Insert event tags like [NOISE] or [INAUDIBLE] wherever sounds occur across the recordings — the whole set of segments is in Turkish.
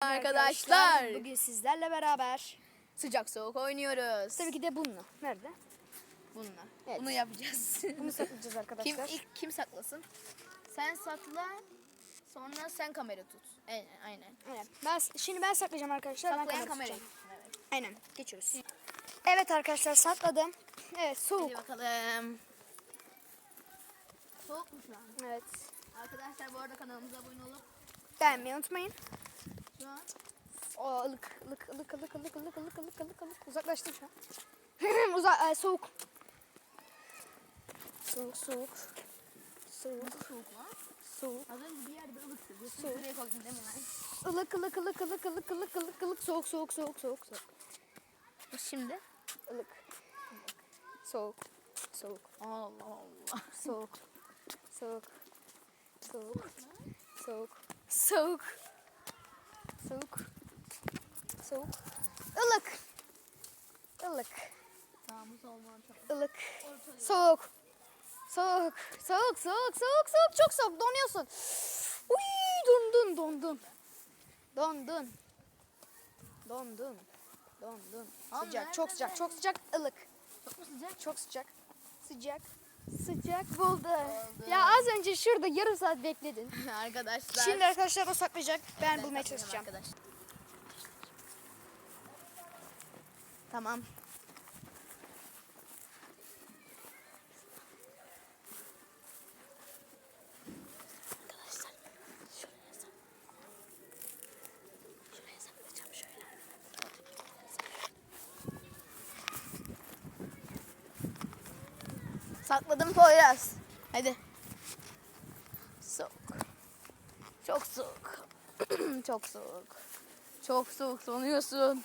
Arkadaşlar Bugün sizlerle beraber. sıcak soğuk oynuyoruz. Tabii ki de bununla. Nerede? Bununla. Evet. Bunu yapacağız. [LAUGHS] Bunu saklayacağız arkadaşlar. kim ilk kim saklasın? Sen sakla. Sonra sen kamera tut. Aynen aynen. Aynen. Ben, şimdi ben saklayacağım arkadaşlar. ben Saklayan kamera kamerayı. tutacağım. Evet. Aynen. Geçiyoruz. Evet arkadaşlar sakladım. Evet soğuk. Hadi bakalım. Soğukmuş lan. Evet. Arkadaşlar bu arada kanalımıza abone olup Beğenmeyi unutmayın. Şu an O ılık ılık ılık ılık ılık ılık ılık ılık ılık ılık uzaklaştım şu an. Uza e, soğuk. Soğuk soğuk. Soğuk soğuk lan. soğuk. Az önce bir yerde ılıktı. Soğuk. şuraya koydun değil mi lan? Ilık ılık ılık ılık ılık ılık ılık ılık soğuk soğuk soğuk soğuk soğuk. Şimdi? Ilık. Soğuk. Soğuk. Allah Allah. Soğuk. Soğuk. Soğuk. Soğuk. Soğuk. Soğuk. Soğuk. Ilık. Ilık. Ilık. Soğuk. Soğuk. Soğuk. Soğuk. Soğuk. Soğuk. Çok soğuk. Donuyorsun. Uy, dondun. Dondun. Dondun. Dondun. Dondun. Sıcak. Çok sıcak. Çok sıcak. Ilık. Çok mu sıcak? Çok sıcak. Sıcak. Sıcak buldu. Ya az önce şurada yarım saat bekledin. [LAUGHS] arkadaşlar. Şimdi arkadaşlar o saklayacak. Ben, bulmaya çalışacağım. arkadaşlar. Tamam. Sakladım Poyraz. Hadi. Soğuk. Çok soğuk. [CLEARS THROAT] Çok soğuk. Çok soğuk sonuyorsun.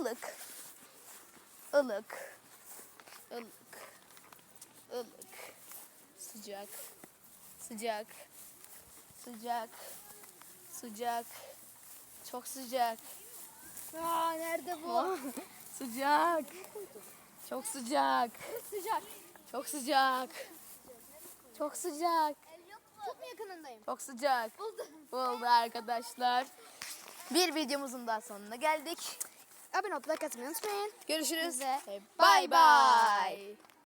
Ilık. Ilık. Ilık. Ilık. Sıcak. Sıcak. Sıcak. Sıcak. Çok sıcak. Aa nerede bu? [LAUGHS] sıcak. Çok sıcak. Sıcak. Çok sıcak. Çok sıcak. Çok mu yakınındayım? Çok sıcak. Oldu arkadaşlar. Bir videomuzun daha sonuna geldik. Abone olup like atmayı unutmayın. Görüşürüz. Bay. bay.